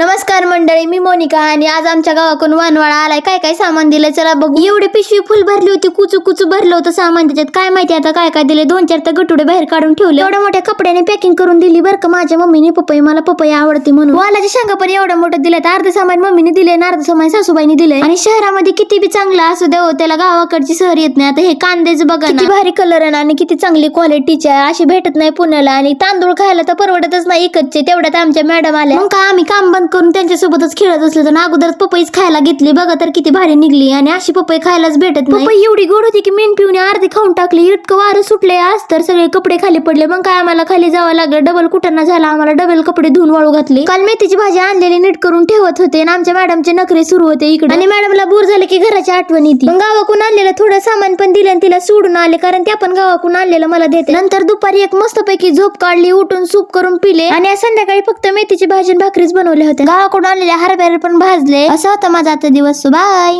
नमस्कार मंडळी मी मोनिका आणि आज आमच्या गावाकडून वानवाळा आलाय. काय काय सामान दिलंय चला बघू. एवढी पिशवी फुल भरली होती कुचू कुचू भरलं होतं सामान त्याच्यात. काय माहिती आता काय काय दिले दोन चार तर गटुडे बाहेर काढून ठेवले. एवढ्या मोठ्या कपड्याने पॅकिंग करून दिली बरं का माझ्या मम्मीने. पपई मला पपई आवडते म्हणून. वालाची शेंगा पण एवढं मोठं दिलं अर्ध सामान मम्मीने दिले आणि अर्ध सामान सासूबाईने दिले आणि शहरामध्ये किती बी चांगला असू द्या हो, त्याला गावाकडची शहर येत नाही. आता हे कांदेच बघा किती भारी कलर आहे आणि किती चांगली क्वालिटीची आहे. अशी भेटत नाही पुण्याला. आणि तांदूळ खायला तर परवडतच नाही इकतचे तेवढ्यात आमच्या मॅडम आल्या. मग का आम्ही काम बंद करून त्यांच्यासोबतच खेळत असलो तर अगोदरच पपईच खायला घेतली. बघा तर किती भारी निघली. आणि अशी पपई खायलाच भेटत नाही. पपई एवढी गोड होती की मेन पिऊन अर्धी खाऊन टाकली. इतकं वारं सुटले आज. तर सगळे कपडे खाली पडले. मग काय आम्हाला खाली जावं लागलं? डबल कुटाणा झाला? आम्हाला डबल कपडे धुवून वाळू घातले. काल मेथीची भाजी आणलेली नीट करून ठेवत होते. आणि आमच्या मॅडमचे नखरे सुरू होते इकडे. आणि मॅडमला बोर झाले की घराची आठवण येते. मग गावाकडून आणलेलं थोडं सामान पण दिलं आणि तिला सोडून आले. कारण त्या पण गावाकडून आणलेलं मला देते. नंतर दुपारी एक मस्तपैकी झोप काढली. उठून सूप करून पिले. आणि संध्याकाळी फक्त मेथीची भाजी भाकरीच बनवले होते गावाकडून आलेले हरभरे पण भाजले. असं होता माझा आता दिवस. बाय